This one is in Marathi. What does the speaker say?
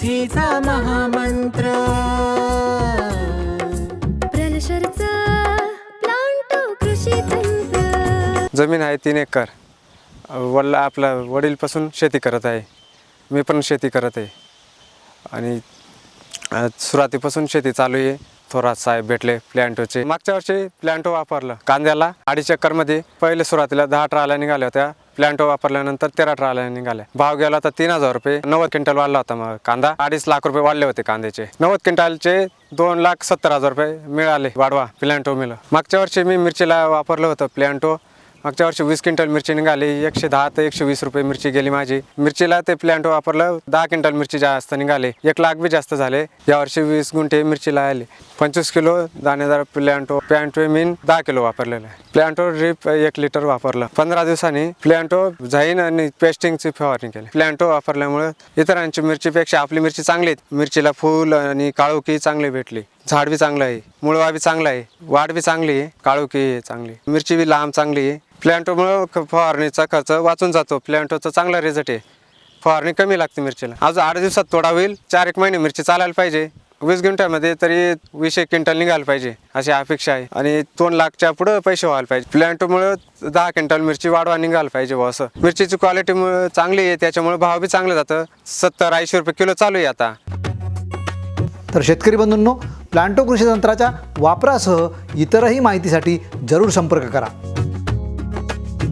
शेतीचा महामंत्र. प्रलशरचा प्लांटो कृषी तंत्र. जमीन आहे तीन एकर. वडला आपला वडीलपासून शेती करत आहे. मी पण शेती करत आहे. आणि सुरुवातीपासून शेती चालू आहे. थोरात साहेब भेटले प्लॅन्टोचे मागच्या वर्षी प्लॅन्टो वापरलं. कांद्याला अडीच एकरमध्ये पहिले सुरुवातीला दहा ट्राल्या निघाल्या होत्या. प्लॅन्टो वापरल्यानंतर तेरा ट्राला निघाल्या भाव गेला तर तीन हजार रुपये. नव्वद क्विंटल वाढला होता मग कांदा. अडीच लाख रुपये वाढले होते कांद्याचे. नव्वद क्विंटलचे दोन लाख सत्तर हजार रुपये मिळाले वाढवा प्लॅन्टो मिळ मागच्या वर्षी मी मिरचीला वापरलं होतं प्लॅन्टो मागच्या वर्षी वीस क्विंटल मिरची निघाली एकशे दहा ते एकशे वीस रुपये मिरची गेली माझी. मिरचीला ते प्लॅन्ट वापरलं दहा क्विंटल मिरची जास्त निघाले. एक लाख बी जास्त झाले. यावर्षी वीस गुंठे मिरचीला आले. पंचवीस किलो दाणेदार प्लॅन्टो प्लॅन्टो मीन दहा किलो वापरलेलं आहे. प्लॅन्टो ड्रीप एक लिटर वापरलं. पंधरा दिवसांनी प्लॅन्टो जाईन आणि पेस्टिंगची फवारणी केली. प्लॅन्टो वापरल्यामुळे इतरांची मिरचीपेक्षा आपली मिरची चांगली मिरचीला फूल आणि काळोखी चांगली भेटली. झाड बी चांगलं आहे मुळवा बी चांगला आहे वाढ बी चांगली आहे काळोखी आहे चांगली मिरची बी लांब चांगली आहे. प्लॅन्टोमुळं फवारणीचा खर्च वाचून जातो. प्लॅन्टोचा चांगला रिझल्ट आहे. फवारणी कमी लागते मिरचीला. आज आठ दिवसात तोडा होईल चार एक महिने मिरची चालायला पाहिजे. वीस क्विंटलमध्ये तरी वीस एक क्विंटल निघायला पाहिजे अशी अपेक्षा आहे. आणि दोन लाखच्या पुढं पैसे व्हायला पाहिजे. प्लॅन्टोमुळं दहा क्विंटल मिरची वाढवा निघायला पाहिजे बुवा असं. मिरचीची क्वालिटी चांगली आहे त्याच्यामुळे भाव बी चांगलं जातं. सत्तर ऐंशी रुपये किलो चालू आहे आता. तर शेतकरी बंधूंनो प्लांटो कृषी तंत्राच्या वापरासह इतरही माहितीसाठी जरूर संपर्क करा.